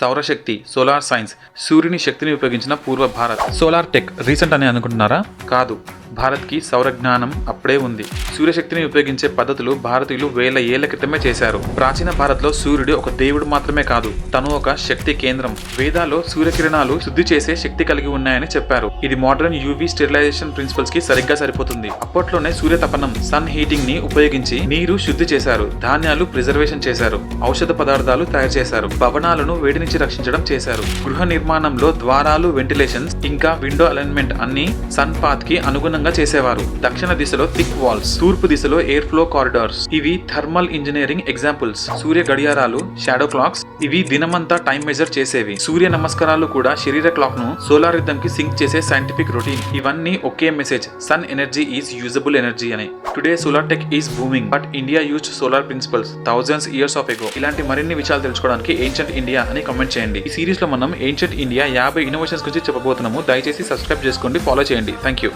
సౌరశక్తి solar science సూర్యుని శక్తిని ఉపయోగించిన పూర్వ భారత్. సోలార్ టెక్ రీసెంట్ అని అనుకుంటున్నారా? కాదు. భారత్కి సౌర జ్ఞానం అప్పుడే ఉంది. సూర్యశక్తిని ఉపయోగించే పద్ధతులు భారతీయులు వేల ఏళ్ళ క్రితమే చేశారు. ప్రాచీన భారత్లో సూర్యుడు ఒక దేవుడు మాత్రమే కాదు తను ఒక శక్తి కేంద్రం. వేదాల్లో సూర్యకిరణాలు శుద్ధి చేసే శక్తి కలిగి ఉన్నాయని చెప్పారు. ఇది మోడర్న్ యూవీ స్టెరిలైజేషన్ ప్రిన్సిపల్స్కి సరిగ్గా సరిపోతుంది. అప్పట్లోనే సూర్య తపనం సన్ హీటింగ్ని ఉపయోగించి నీరు శుద్ధి చేశారు ధాన్యాలు ప్రిజర్వేషన్ చేశారు ఔషధ పదార్థాలు తయారు చేశారు భవనాలను వేడి నుంచి రక్షించడం చేశారు. గృహ నిర్మాణంలో ద్వారాలు వెంటిలేషన్స్ ఇంకా విండో అలైన్మెంట్ అన్ని సన్ పాత్కి అనుగుణంగా చేసేవారు. దక్షిణ దిశలో థిక్ వాల్స్ తూర్పు దిశలో ఎయిర్ ఫ్లో కారిడార్స్ ఇవి థర్మల్ ఇంజనీరింగ్ ఎగ్జాంపుల్స్ సూర్య గడియారాలు షాడో క్లాక్స్ ఇవి దినమంతా టైం మెజర్ చేసేవి. సూర్య నమస్కారాలు కూడా శరీర క్లాక్ను సోలార్ రిథమ్కి సింక్ చేసే సైంటిఫిక్ రొటీన్ ఇవన్నీ ఒకే message sun energy is usable energy అని. Today solar tech is booming but India use solar principles thousands years of ago ఇలాంటి మరిన్ని విషయాలు తెలుసుకోవడానికి ఏన్షియంట్ ఇండియా అని కామెంట్ చేయండి. ఈ సిరీస్లో మనం ఏన్షియంట్ ఇండియా యాభై ఇన్నోవేషన్స్ గురించి చెప్పబోతున్నాము. దయచేసి సబ్స్క్రైబ్ చేసుకోండి ఫాలో చేయండి. Thank you